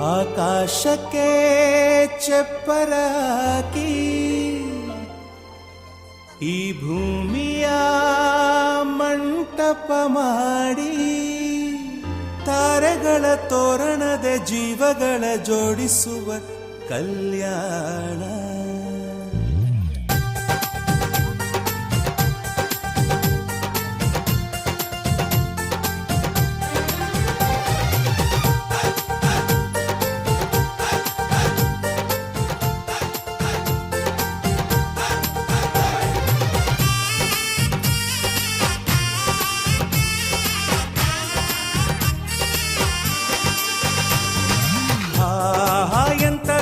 ಆಕಾಶಕ್ಕೆ ಚಪ್ಪರ ಈ ಭೂಮಿಯ ಮಂಟಪ ಮಾಡಿ ತಾರೆಗಳ ತೋರಣದ ಜೀವಗಳ ಜೋಡಿಸುವ ಕಲ್ಯಾಣ.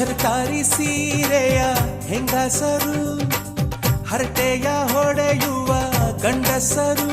ಜರಕಾರಿ ಸೀರೆಯ ಹೆಂಗಸರು ಹರಟೆಯ ಹೊಡೆಯುವ ಗಂಡಸರು.